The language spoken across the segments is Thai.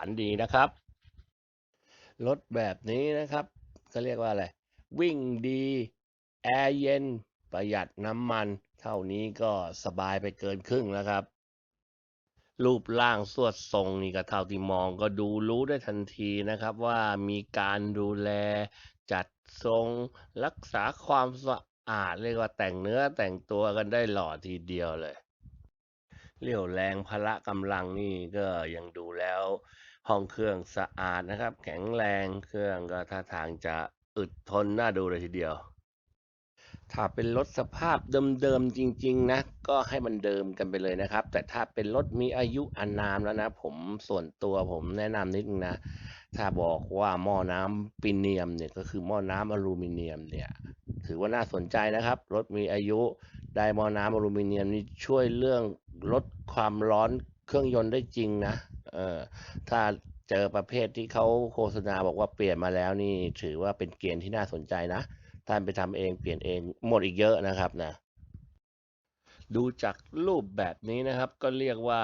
อันดีนะครับ รถแบบนี้นะครับก็เรียกว่าอะไร วิ่งดี แอร์เย็น ประหยัดน้ำมัน เท่านี้ก็สบายไปเกินครึ่งแล้วครับ รูปร่างสวดทรงนี่ก็เท่าที่มองก็ดูรู้ได้ทันทีนะครับ ว่ามีการดูแล จัดทรงรักษาความสะอาดเรียกว่าแต่งเนื้อแต่งตัวกันได้หล่อทีเดียวเลย เรี่ยวแรงพละกำลังนี่ก็ยังดูแล้ว ห้องเครื่องสะอาดนะครับ แข็งแรงเครื่องก็ท่าทางจะอึดทนน่าดูเลยทีเดียว ถ้าเป็นรถสภาพเดิมๆจริง ๆ นะ ก็ให้มันเดิมกันไปเลยนะครับ แต่ถ้าเป็นรถมีอายุอานามแล้วนะ ผมส่วนตัวผมแนะนำนิดนึงนะ ถ้าบอกว่าหม้อน้ำปิเนียมเนี่ยก็คือหม้อน้ำอลูมิเนียมเนี่ย ถือว่าน่าสนใจนะครับ รถมีอายุได้หม้อน้ำอลูมิเนียมนี่ช่วยเรื่องลดความร้อนเครื่องยนต์ได้จริงนะ เออถ้าเจอประเภทที่เขาโฆษณาบอกว่าเปลี่ยนมาแล้วนี่ถือว่าเป็นเกณฑ์ที่น่าสนใจนะท่านไปทำเองเปลี่ยนเองหมดอีกเยอะนะครับนะดูจากรูปแบบนี้นะครับ ก็เรียกว่า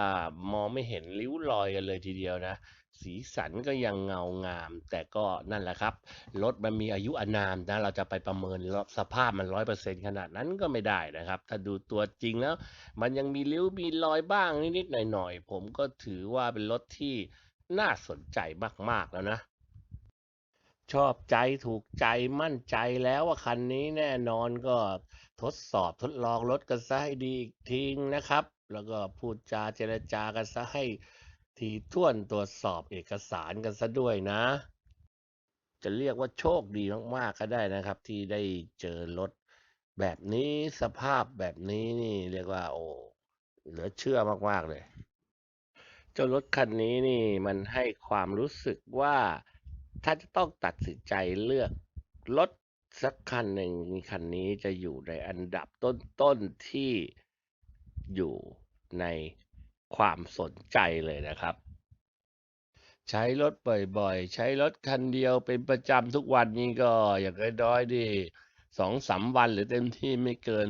มองไม่เห็นริ้วรอยกันเลยทีเดียวนะ สีสันก็ยังเงางาม แต่ก็นั่นแหละครับ รถมันมีอายุอานามนะ เราจะไปประเมินสภาพมันร้อยเปอร์เซ็นขนาดนั้นก็ไม่ได้นะครับ ถ้าดูตัวจริงแล้ว มันยังมีริ้วมีรอยบ้างนิดๆหน่อยๆ ผมก็ถือว่าเป็นรถที่น่าสนใจมากๆแล้วนะชอบใจถูกใจมั่นใจแล้วว่าคันนี้แน่นอนก็ทดสอบทดลองรถกันซะให้ดีอีกทีนะครับ แล้วก็พูดจาเจรจากันซะให้ ทีท่วนตรวจสอบเอกสารกันซะด้วยนะ จะเรียกว่าโชคดีมากๆก็ได้นะครับ ที่ได้เจอรถแบบนี้สภาพแบบนี้นี่เรียกว่า โอ้เหลือเชื่อมากๆเลยเจ้ารถคันนี้นี่มันให้ความรู้สึกว่า ถ้าจะต้องตัดสินใจเลือกรถสักคันหนึ่งคันนี้จะอยู่ในอันดับต้นๆที่อยู่ใน ความสนใจเลยนะครับ ใช้รถบ่อยๆ ใช้รถคันเดียวเป็นประจำทุกวันนี้ก็อย่างน้อยๆดิสองสามวันหรือเต็มที่ไม่เกิน